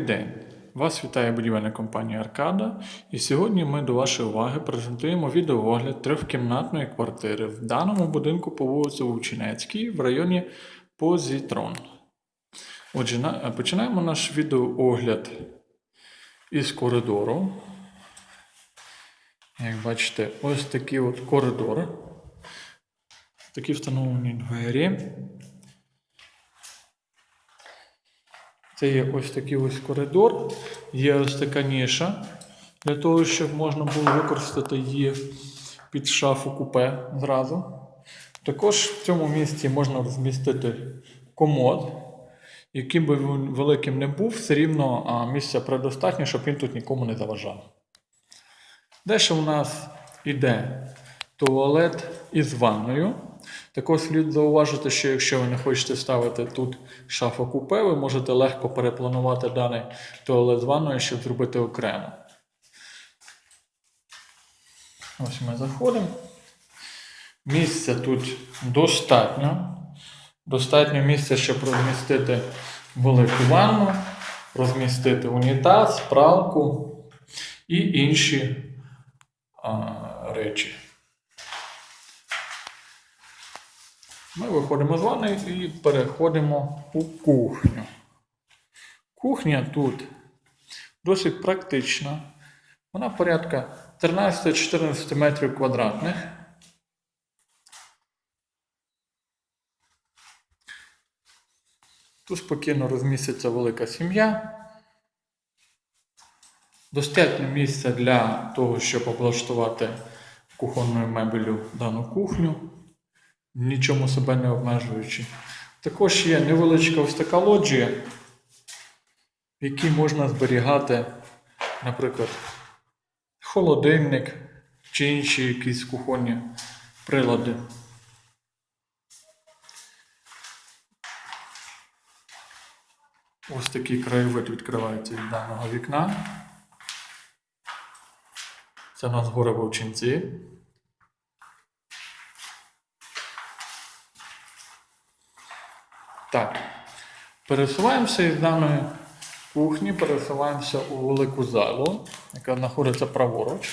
день! Вас вітає будівельна компанія Аркада. І сьогодні ми до вашої уваги презентуємо відеоогляд трьохкімнатної квартири в даному будинку по вулиці Вовчинецькій в районі Позітрон. Отже, починаємо наш відеоогляд із коридору. Як бачите, ось такий от коридор. Такі встановлені двері. Це є ось такий ось коридор, є ось така ніша, для того, щоб можна було використати її під шафу купе зразу. Також в цьому місці можна розмістити комод, яким би він великим не був, все рівно місця предостатньо, щоб він тут нікому не заважав. Далі у нас іде туалет із ванною. Також слід зауважити, що якщо ви не хочете ставити тут шафу купе, ви можете легко перепланувати даний туалет з ванною, щоб зробити окремо. Ось ми заходимо. Місця тут достатньо. Достатньо місця, щоб розмістити велику ванну, розмістити унітаз, пралку і інші а, речі. Ми виходимо з ванни і переходимо у кухню. Кухня тут досить практична. Вона порядка 13-14 метрів квадратних. Тут спокійно розміститься велика сім'я. Достатньо місця для того, щоб облаштувати кухонною мебелю дану кухню нічому себе не обмежуючи. Також є невеличка ось така лоджія, в якій можна зберігати, наприклад, холодильник чи інші якісь кухонні прилади. Ось такий краєвид відкривається від даного вікна. Це у нас гори Вовчинці. Так. Пересуваємося із даної кухні, пересуваємося у велику залу, яка знаходиться праворуч.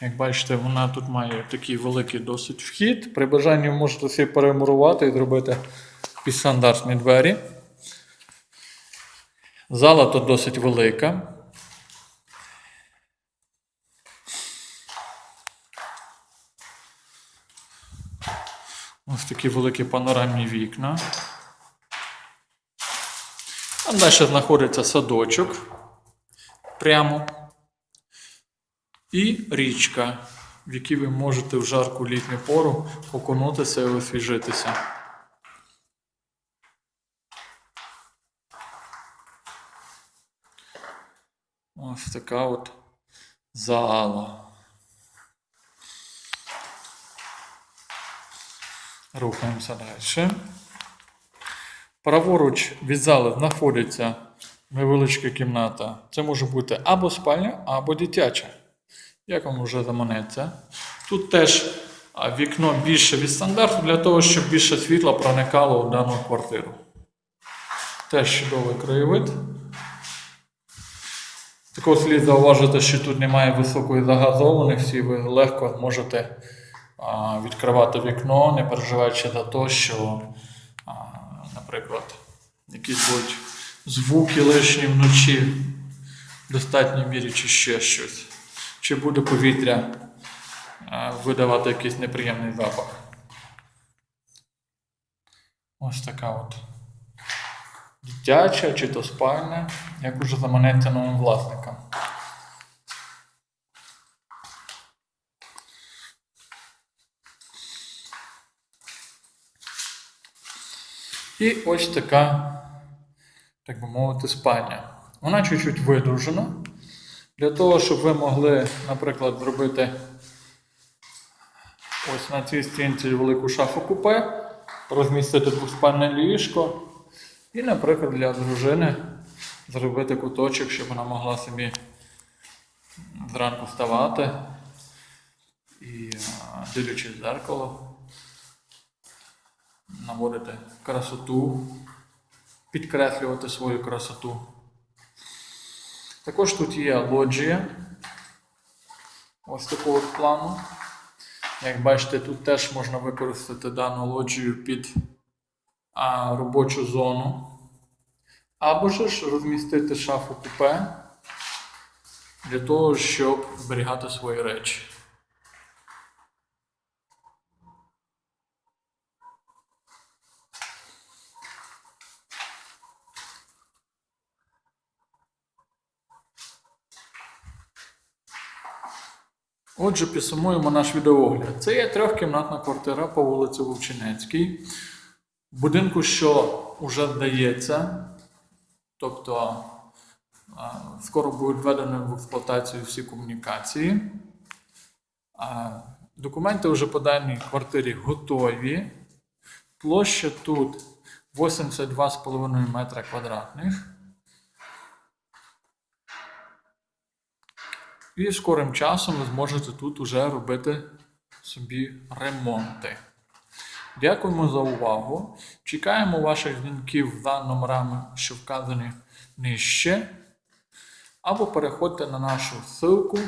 Як бачите, вона тут має такий великий досить вхід. При бажанні можете собі перемурувати і зробити підстандартні двері. Зала тут досить велика. Ось такі великі панорамні вікна. Там далі знаходиться садочок прямо. І річка, в якій ви можете в жарку літню пору окунутися і освіжитися. Ось така от зала. Рухаємося далі. Праворуч від зали знаходиться невеличка кімната. Це може бути або спальня, або дитяча. Як вам вже заманеться. Тут теж вікно більше від стандарту для того, щоб більше світла проникало у дану квартиру. Теж чудовий краєвид. Також слід зауважити, що тут немає високої загазованості, ви легко можете відкривати вікно, не переживаючи за те, що наприклад, якісь будуть звуки лишні вночі в достатній мірі чи ще щось. Чи буде повітря видавати якийсь неприємний запах. Ось така от дитяча чи то спальня, як уже заманеться новим власникам. І ось така, так би мовити, спальня. Вона чуть-чуть видовжена. Для того, щоб ви могли, наприклад, зробити ось на цій стінці велику шафу купе, розмістити двоспальне ліжко. І, наприклад, для дружини зробити куточок, щоб вона могла собі зранку вставати і, дивлячись в дзеркало, наводити красоту, підкреслювати свою красоту. Також тут є лоджія. Ось такого плану. Як бачите, тут теж можна використати дану лоджію під а, робочу зону. Або ж розмістити шафу купе для того, щоб зберігати свої речі. Отже, підсумуємо наш відеоогляд. Це є трьохкімнатна квартира по вулиці Вовчинецькій. Будинку, що вже здається, тобто скоро будуть введені в експлуатацію всі комунікації. Документи вже по даній квартирі готові. Площа тут 82,5 метра квадратних. І скорим часом ви зможете тут уже робити собі ремонти. Дякуємо за увагу. Чекаємо ваших дзвінків за номерами, що вказані нижче. Або переходьте на нашу ссылку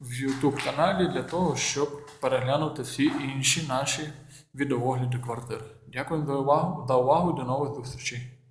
в YouTube каналі для того, щоб переглянути всі інші наші відеоогляди квартир. Дякую за увагу, за увагу до нових зустрічей.